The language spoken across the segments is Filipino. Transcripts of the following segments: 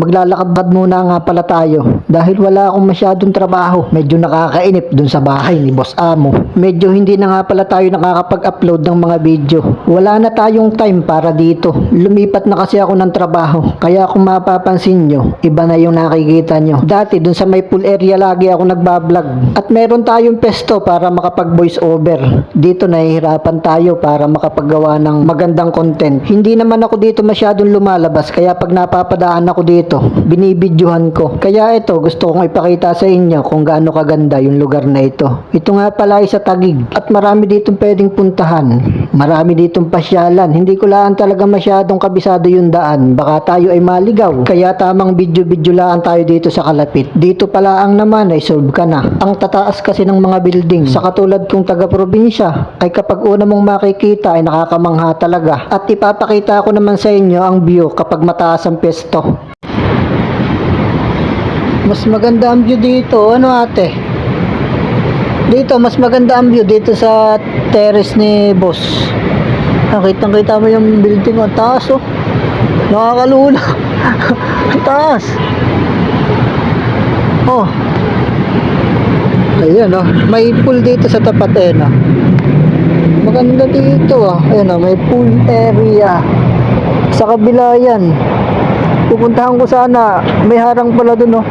maglalakad muna nga pala tayo dahil wala akong masyadong trabaho. Medyo nakakainip dun sa bahay ni Boss Amo. Medyo hindi na nga pala tayo nakakapag-upload ng mga video. Wala na tayong time para dito. Lumipat na kasi ako ng trabaho. Kaya kung mapapansin nyo, iba na yung nakikita nyo. Dati dun sa may pool area lagi ako nagbablog. At meron tayong pesto para makapag voice over. Dito nahihirapan tayo para makapagawa ng magandang content. Hindi naman ako dito masyadong lumalabas kaya pag napapadaan ako dito, binibidyohan ko. Kaya ito, gusto kong ipakita sa inyo kung gaano kaganda yung lugar na ito. Ito nga pala ay sa Tagig at marami ditong pwedeng puntahan. Marami ditong pasyalan. Hindi ko lang talaga masyadong kabisado yung daan. Baka tayo ay maligaw. Kaya tamang video-video lang tayo dito sa Kalapit. Dito pala ang naman ay solve ka na. Ang tataas kasi ng mga building sa katulad kong taga-probinsya ay kapag una mong makikita ay nakakamangha talaga. At ipapakita ko naman sa inyo ang view kapag mataas ang pesto. Mas maganda ang view dito. Ano ate? Dito, mas maganda ang view dito sa terrace ni boss. Nakita kita mo yung building ang taas oh. Nakakalula. Ang taas. Oh. Ayan oh. May pool dito sa tapat eh no. Maganda dito ah. Ayan oh, may pool area. Sa kabila yan. Pupuntahan ko sana. May harang pala dun oh.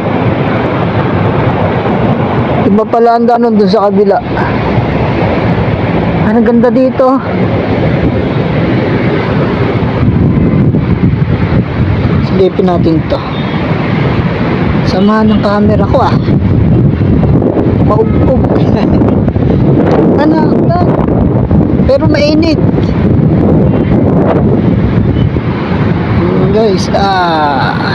Iba pala ang daanan dun sa kabila. Ang ganda dito. Silipin natin to. Samahan ng camera ko ah. Maugpog. ah. Pero mainit. Hmm, Guys, ah.